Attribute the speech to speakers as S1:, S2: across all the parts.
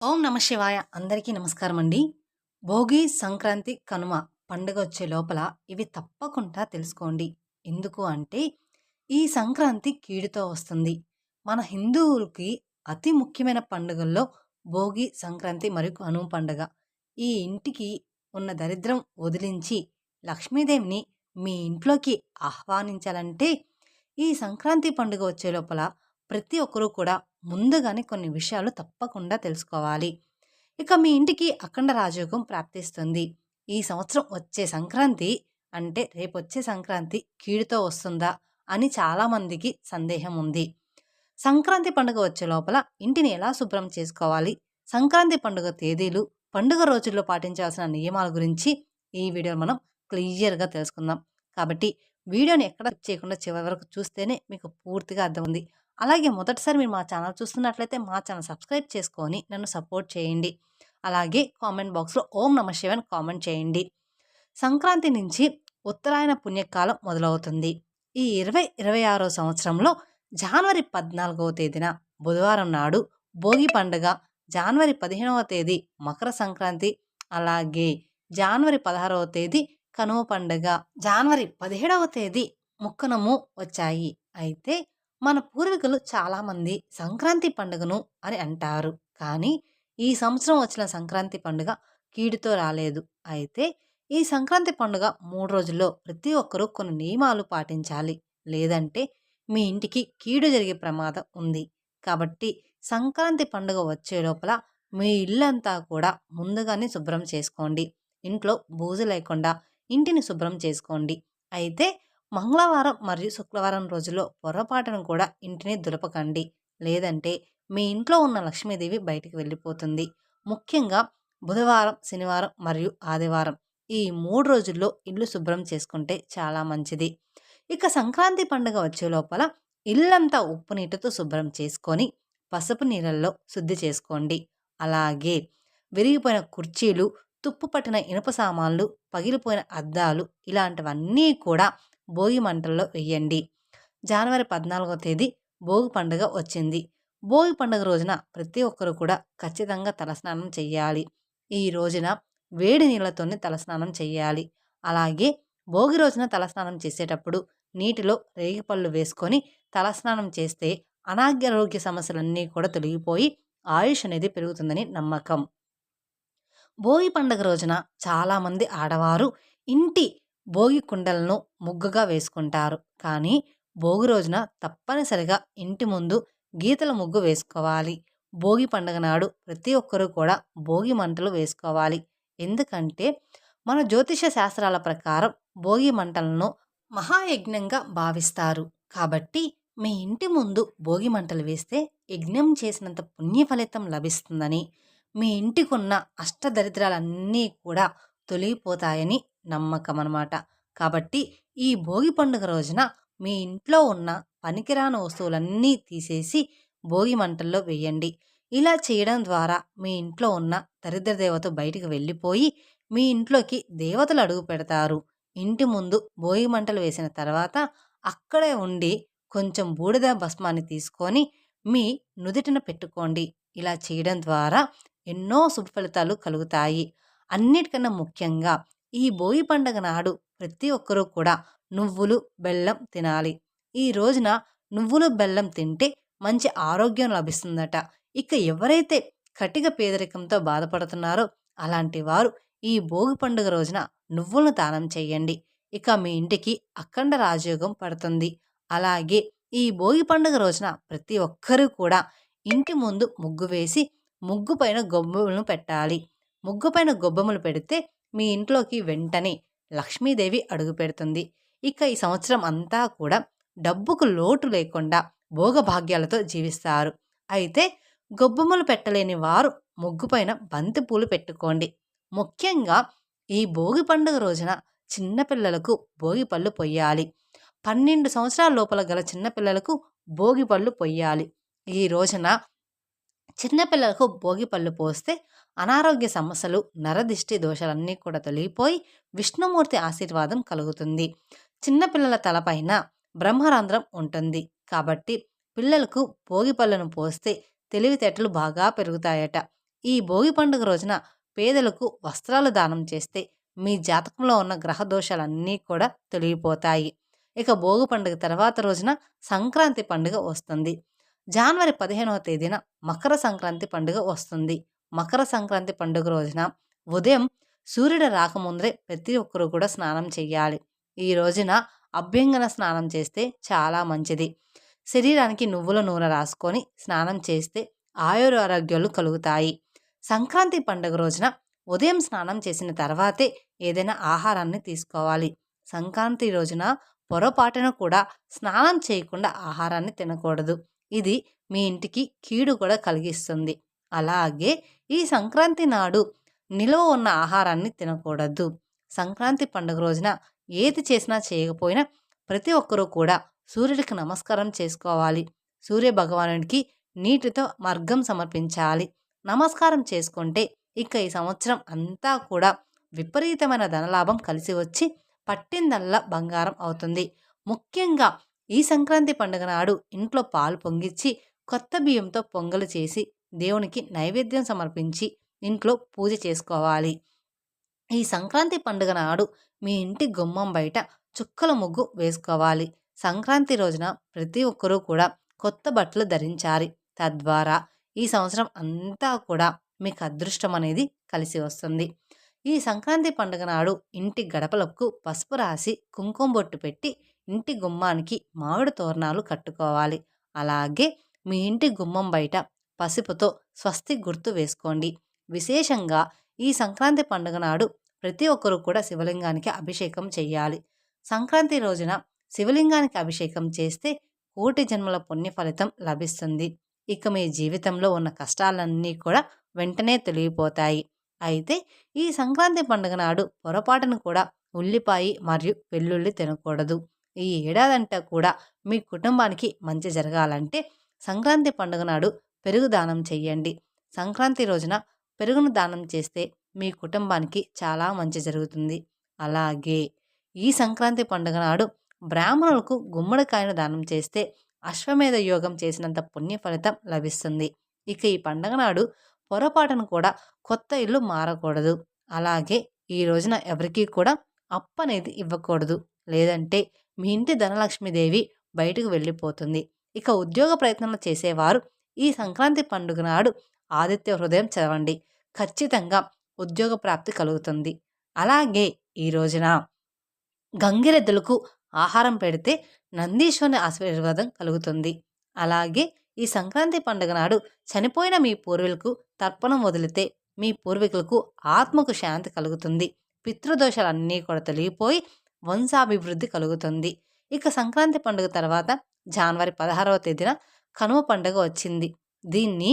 S1: ఓం నమ శివాయ. అందరికీ నమస్కారం అండి భోగి సంక్రాంతి కనుమ పండుగ వచ్చే లోపల ఇవి తప్పకుండా తెలుసుకోండి. ఎందుకు అంటే ఈ సంక్రాంతి కీడుతో వస్తుంది. మన హిందువులకి అతి ముఖ్యమైన పండుగల్లో భోగి సంక్రాంతి మరియు కనుమ పండుగ. ఈ ఇంటికి ఉన్న దరిద్రం వదిలించి లక్ష్మీదేవిని మీ ఇంట్లోకి ఆహ్వానించాలంటే ఈ సంక్రాంతి పండుగ వచ్చే లోపల ప్రతి ఒక్కరూ కూడా ముందుగానే కొన్ని విషయాలు తప్పకుండా తెలుసుకోవాలి. ఇక మీ ఇంటికి అఖండ రాజయోగం ప్రాప్తిస్తుంది. ఈ సంవత్సరం వచ్చే సంక్రాంతి అంటే రేపు వచ్చే సంక్రాంతి కీడుతో వస్తుందా అని చాలామందికి సందేహం ఉంది. సంక్రాంతి పండుగ వచ్చే లోపల ఇంటిని ఎలా శుభ్రం చేసుకోవాలి? సంక్రాంతి పండుగ తేదీలు పండుగ రోజుల్లో పాటించాల్సిన నియమాల గురించి ఈ వీడియో మనం క్లియర్గా తెలుసుకుందాం. కాబట్టి వీడియోని ఎక్కడ చేయకుండా చివరి వరకు చూస్తేనే మీకు పూర్తిగా అర్థం ఉంది. అలాగే మొదటిసారి మీరు మా ఛానల్ చూస్తున్నట్లయితే మా ఛానల్ సబ్స్క్రైబ్ చేసుకొని నన్ను సపోర్ట్ చేయండి. అలాగే కామెంట్ బాక్స్లో ఓం నమ శివన్ కామెంట్ చేయండి. సంక్రాంతి నుంచి ఉత్తరాయణ పుణ్యకాలం మొదలవుతుంది. ఈ ఇరవై ఇరవై ఆరో సంవత్సరంలో జనవరి పద్నాలుగవ తేదీన బుధవారం నాడు భోగి పండుగ జనవరి పదిహేనవ తేదీ మకర సంక్రాంతి అలాగే జనవరి పదహారవ తేదీ కనుమ పండుగ జనవరి పదిహేడవ తేదీ ముక్కనము వచ్చాయి. అయితే మన పూర్వీకులు చాలామంది సంక్రాంతి పండుగను అని అంటారు. కానీ ఈ సంవత్సరం వచ్చిన సంక్రాంతి పండుగ కీడుతో రాలేదు. అయితే ఈ సంక్రాంతి పండుగ మూడు రోజుల్లో ప్రతి ఒక్కరూ కొన్ని నియమాలు పాటించాలి. లేదంటే మీ ఇంటికి కీడు జరిగే ప్రమాదం ఉంది. కాబట్టి సంక్రాంతి పండుగ వచ్చే లోపల మీ ఇల్లంతా కూడా ముందుగానే శుభ్రం చేసుకోండి. ఇంట్లో బూజు లేకుండా ఇంటిని శుభ్రం చేసుకోండి. అయితే మంగళవారం మరియు శుక్రవారం రోజుల్లో పొరపాటును కూడా ఇంటిని దులపకండి. లేదంటే మీ ఇంట్లో ఉన్న లక్ష్మీదేవి బయటికి వెళ్ళిపోతుంది. ముఖ్యంగా బుధవారం శనివారం మరియు ఆదివారం ఈ మూడు రోజుల్లో ఇల్లు శుభ్రం చేసుకుంటే చాలా మంచిది. ఇక సంక్రాంతి పండుగ వచ్చే లోపల ఇల్లంతా ఉప్పు నీటితో శుభ్రం చేసుకొని పసుపు నీళ్ళల్లో శుద్ధి చేసుకోండి. అలాగే విరిగిపోయిన కుర్చీలు తుప్పు పట్టిన ఇనుప సామాన్లు పగిలిపోయిన అద్దాలు ఇలాంటివన్నీ కూడా భోగి మంటల్లో వెయ్యండి జనవరి పద్నాలుగో తేదీ భోగి పండుగ వచ్చింది. భోగి పండుగ రోజున ప్రతి ఒక్కరు కూడా ఖచ్చితంగా తలస్నానం చేయాలి. ఈ రోజున వేడి నీళ్ళతోనే తలస్నానం చేయాలి. అలాగే భోగి రోజున తలస్నానం చేసేటప్పుడు నీటిలో రేగిపళ్ళు వేసుకొని తలస్నానం చేస్తే అనారోగ్య సమస్యలన్నీ కూడా తొలగిపోయి ఆయుష్ అనేది పెరుగుతుందని నమ్మకం. భోగి పండుగ రోజున చాలామంది ఆడవారు ఇంటి భోగి కుండలను ముగ్గుగా వేసుకుంటారు. కానీ భోగి రోజున తప్పనిసరిగా ఇంటి ముందు గీతల ముగ్గు వేసుకోవాలి. భోగి పండుగ నాడు ప్రతి ఒక్కరూ కూడా భోగి మంటలు వేసుకోవాలి. ఎందుకంటే మన జ్యోతిష శాస్త్రాల ప్రకారం భోగి మంటలను మహాయజ్ఞంగా భావిస్తారు. కాబట్టి మీ ఇంటి ముందు భోగి మంటలు వేస్తే యజ్ఞం చేసినంత పుణ్య ఫలితం లభిస్తుందని మీ ఇంటికున్న అష్టదరిద్రాలన్నీ కూడా తొలగిపోతాయని నమ్మకం అనమాట కాబట్టి ఈ భోగి పండుగ రోజున మీ ఇంట్లో ఉన్న పనికిరాని వస్తువులన్నీ తీసేసి భోగి మంటల్లో వేయండి. ఇలా చేయడం ద్వారా మీ ఇంట్లో ఉన్న దరిద్ర దేవత బయటికి వెళ్ళిపోయి మీ ఇంట్లోకి దేవతలు అడుగు పెడతారు. ఇంటి ముందు భోగి మంటలు వేసిన తర్వాత అక్కడే ఉండి కొంచెం బూడిద భస్మాన్ని తీసుకొని మీ నుదుటిన పెట్టుకోండి. ఇలా చేయడం ద్వారా ఎన్నో శుభ ఫలితాలు కలుగుతాయి. అన్నిటికన్నా ముఖ్యంగా ఈ భోగి పండగ నాడు ప్రతి ఒక్కరూ కూడా నువ్వులు బెల్లం తినాలి. ఈ రోజున నువ్వులు బెల్లం తింటే మంచి ఆరోగ్యం లభిస్తుందట. ఇక ఎవరైతే కటిక పేదరికంతో బాధపడుతున్నారో అలాంటి వారు ఈ భోగి పండుగ రోజున నువ్వులను దానం చేయండి. ఇక మీ ఇంటికి అఖండ రాజయోగం పడుతుంది. అలాగే ఈ భోగి పండుగ రోజున ప్రతి ఒక్కరూ కూడా ఇంటి ముందు ముగ్గు వేసి ముగ్గు పైన గొబ్బెములను పెట్టాలి. ముగ్గు పైన పెడితే మీ ఇంట్లోకి వెంటనే లక్ష్మీదేవి అడుగు పెడుతుంది. ఇక ఈ సంవత్సరం అంతా కూడా డబ్బుకు లోటు లేకుండా భోగభాగ్యాలతో జీవిస్తారు. అయితే గొబ్బెమ్మలు పెట్టలేని వారు ముగ్గుపైన బంతిపూలు పెట్టుకోండి. ముఖ్యంగా ఈ భోగి పండుగ రోజున చిన్నపిల్లలకు భోగి పళ్ళు పొయ్యాలి. పన్నెండు సంవత్సరాల లోపల గల చిన్నపిల్లలకు భోగి పళ్ళు పొయ్యాలి. ఈ రోజున చిన్నపిల్లలకు భోగి పళ్ళు పోస్తే అనారోగ్య సమస్యలు నరదిష్టి దోషాలన్నీ కూడా తొలగిపోయి విష్ణుమూర్తి ఆశీర్వాదం కలుగుతుంది. చిన్నపిల్లల తలపైన బ్రహ్మరంధ్రం ఉంటుంది. కాబట్టి పిల్లలకు భోగి పళ్ళను పోస్తే తెలివితేటలు బాగా పెరుగుతాయట. ఈ భోగి పండుగ రోజున పేదలకు వస్త్రాలు దానం చేస్తే మీ జాతకంలో ఉన్న గ్రహ దోషాలన్నీ కూడా తొలగిపోతాయి. ఇక భోగి పండుగ తర్వాత రోజున సంక్రాంతి పండుగ వస్తుంది. జనవరి పదిహేనవ తేదీన మకర సంక్రాంతి పండుగ వస్తుంది. మకర సంక్రాంతి పండుగ రోజున ఉదయం సూర్యుడు రాకముందరే ప్రతి ఒక్కరూ కూడా స్నానం చేయాలి. ఈ రోజున అభ్యంగన స్నానం చేస్తే చాలా మంచిది. శరీరానికి నువ్వుల నూనె రాసుకొని స్నానం చేస్తే ఆయుర ఆరోగ్యాలు కలుగుతాయి. సంక్రాంతి పండుగ రోజున ఉదయం స్నానం చేసిన తర్వాతే ఏదైనా ఆహారాన్ని తీసుకోవాలి. సంక్రాంతి రోజున పొరపాటున కూడా స్నానం చేయకుండా ఆహారాన్ని తినకూడదు. ఇది మీ ఇంటికి కీడు కూడా కలిగిస్తుంది. అలాగే ఈ సంక్రాంతి నాడు నిలువ ఉన్న ఆహారాన్ని తినకూడదు. సంక్రాంతి పండుగ రోజున ఏది చేసినా చేయకపోయినా ప్రతి ఒక్కరూ కూడా సూర్యుడికి నమస్కారం చేసుకోవాలి. సూర్య భగవానుడికి నీటితో మార్గం సమర్పించాలి. నమస్కారం చేసుకుంటే ఇక ఈ సంవత్సరం అంతా కూడా విపరీతమైన ధనలాభం కలిసి వచ్చి పట్టిందల్లా బంగారం అవుతుంది. ముఖ్యంగా ఈ సంక్రాంతి పండుగ నాడు ఇంట్లో పాలు పొంగిచ్చి కొత్త బియ్యంతో పొంగలు చేసి దేవునికి నైవేద్యం సమర్పించి ఇంట్లో పూజ చేసుకోవాలి. ఈ సంక్రాంతి పండుగ నాడు మీ ఇంటి గుమ్మం బయట చుక్కల ముగ్గు వేసుకోవాలి. సంక్రాంతి రోజున ప్రతి ఒక్కరూ కూడా కొత్త బట్టలు ధరించాలి. తద్వారా ఈ సంవత్సరం అంతా కూడా మీకు అదృష్టం అనేది కలిసి వస్తుంది. ఈ సంక్రాంతి పండుగ నాడు ఇంటి గడపలకు పసుపు రాసి కుంకుమ బొట్టు పెట్టి ఇంటి గుమ్మానికి మామిడి తోరణాలు కట్టుకోవాలి. అలాగే మీ ఇంటి గుమ్మం బయట పసుపుతో స్వస్తి గుర్తు వేసుకోండి. విశేషంగా ఈ సంక్రాంతి పండుగ నాడు ప్రతి ఒక్కరూ కూడా శివలింగానికి అభిషేకం చేయాలి సంక్రాంతి రోజున శివలింగానికి అభిషేకం చేస్తే కోటి జన్మల పుణ్య ఫలితం లభిస్తుంది. ఇక మీ జీవితంలో ఉన్న కష్టాలన్నీ కూడా వెంటనే తొలగిపోతాయి. అయితే ఈ సంక్రాంతి పండుగ నాడు పొరపాటును కూడా ఉల్లిపాయ మరియు వెల్లుల్లి తినకూడదు. ఈ ఏడాదంతా కూడా మీ కుటుంబానికి మంచి జరగాలంటే సంక్రాంతి పండుగ నాడు పెరుగు దానం చెయ్యండి సంక్రాంతి రోజున పెరుగును దానం చేస్తే మీ కుటుంబానికి చాలా మంచి జరుగుతుంది. అలాగే ఈ సంక్రాంతి పండుగ నాడు బ్రాహ్మణులకు గుమ్మడికాయను దానం చేస్తే అశ్వమేధ యోగం చేసినంత పుణ్య ఫలితం లభిస్తుంది. ఇక ఈ పండుగ నాడు పొరపాటును కూడా కొత్త ఇల్లు మారకూడదు. అలాగే ఈ రోజున ఎవరికీ కూడా అప్పు అనేది ఇవ్వకూడదు. లేదంటే మీ ఇంటి ధనలక్ష్మీదేవి బయటకు వెళ్ళిపోతుంది. ఇక ఉద్యోగ ప్రయత్నాలు చేసేవారు ఈ సంక్రాంతి పండుగ నాడు ఆదిత్య హృదయం చదవండి. ఖచ్చితంగా ఉద్యోగ ప్రాప్తి కలుగుతుంది. అలాగే ఈ రోజున గంగిరెద్దులకు ఆహారం పెడితే నందీశ్వరుని ఆశీర్వాదం కలుగుతుంది. అలాగే ఈ సంక్రాంతి పండుగ నాడు చనిపోయిన మీ పూర్వీకులకు తర్పణం వదిలితే మీ పూర్వీకులకు ఆత్మకు శాంతి కలుగుతుంది. పితృదోషాలన్నీ కూడా తొలగిపోయి వంశాభివృద్ధి కలుగుతుంది. ఇక సంక్రాంతి పండుగ తర్వాత జనవరి పదహారవ తేదీన కనుమ పండుగ వచ్చింది. దీన్ని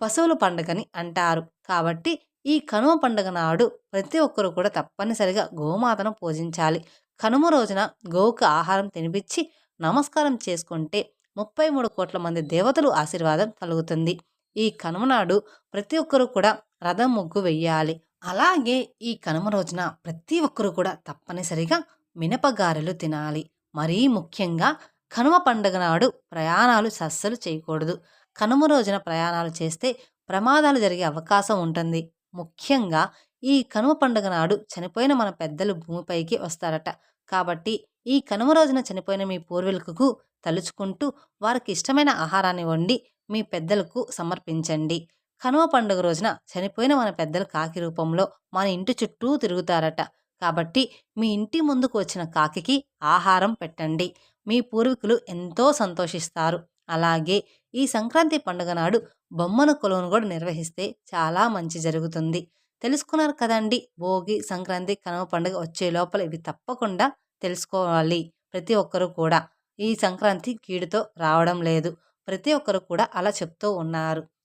S1: పశువుల పండుగని అంటారు. కాబట్టి ఈ కనుమ పండుగ నాడు ప్రతి ఒక్కరు కూడా తప్పనిసరిగా గోమాతను పూజించాలి. కనుమ రోజున గోవుకు ఆహారం తినిపించి నమస్కారం చేసుకుంటే ముప్పై మూడు కోట్ల మంది దేవతలు ఆశీర్వాదం కలుగుతుంది. ఈ కనుమ నాడు ప్రతి ఒక్కరూ కూడా రథం ముగ్గు వెయ్యాలి. అలాగే ఈ కనుమ రోజున ప్రతి ఒక్కరూ కూడా తప్పనిసరిగా మినపగారెలు తినాలి. మరీ ముఖ్యంగా కనుమ పండుగ నాడు ప్రయాణాలు సస్సలు చేయకూడదు. కనుమ రోజున ప్రయాణాలు చేస్తే ప్రమాదాలు జరిగే అవకాశం ఉంటుంది. ముఖ్యంగా ఈ కనుమ పండుగ నాడు చనిపోయిన మన పెద్దలు భూమిపైకి వస్తారట. కాబట్టి ఈ కనుమ రోజున చనిపోయిన మీ పూర్వీకులకు తలుచుకుంటూ వారికి ఇష్టమైన ఆహారాన్ని వండి మీ పెద్దలకు సమర్పించండి. కనుమ పండుగ రోజున చనిపోయిన మన పెద్దలు కాకి రూపంలో మన ఇంటి చుట్టూ తిరుగుతారట. కాబట్టి మీ ఇంటి ముందుకు వచ్చిన కాకికి ఆహారం పెట్టండి. మీ పూర్వీకులు ఎంతో సంతోషిస్తారు. అలాగే ఈ సంక్రాంతి పండుగ నాడు బొమ్మను కొలువును కూడా నిర్వహిస్తే చాలా మంచి జరుగుతుంది. తెలుసుకున్నారు కదండి భోగి సంక్రాంతి కనుమ పండుగ వచ్చే లోపల ఇవి తప్పకుండా తెలుసుకోవాలి ప్రతి ఒక్కరూ కూడా. ఈ సంక్రాంతి కీడుతో రావడం లేదు. ప్రతి ఒక్కరు కూడా అలా చెప్తూ ఉన్నారు.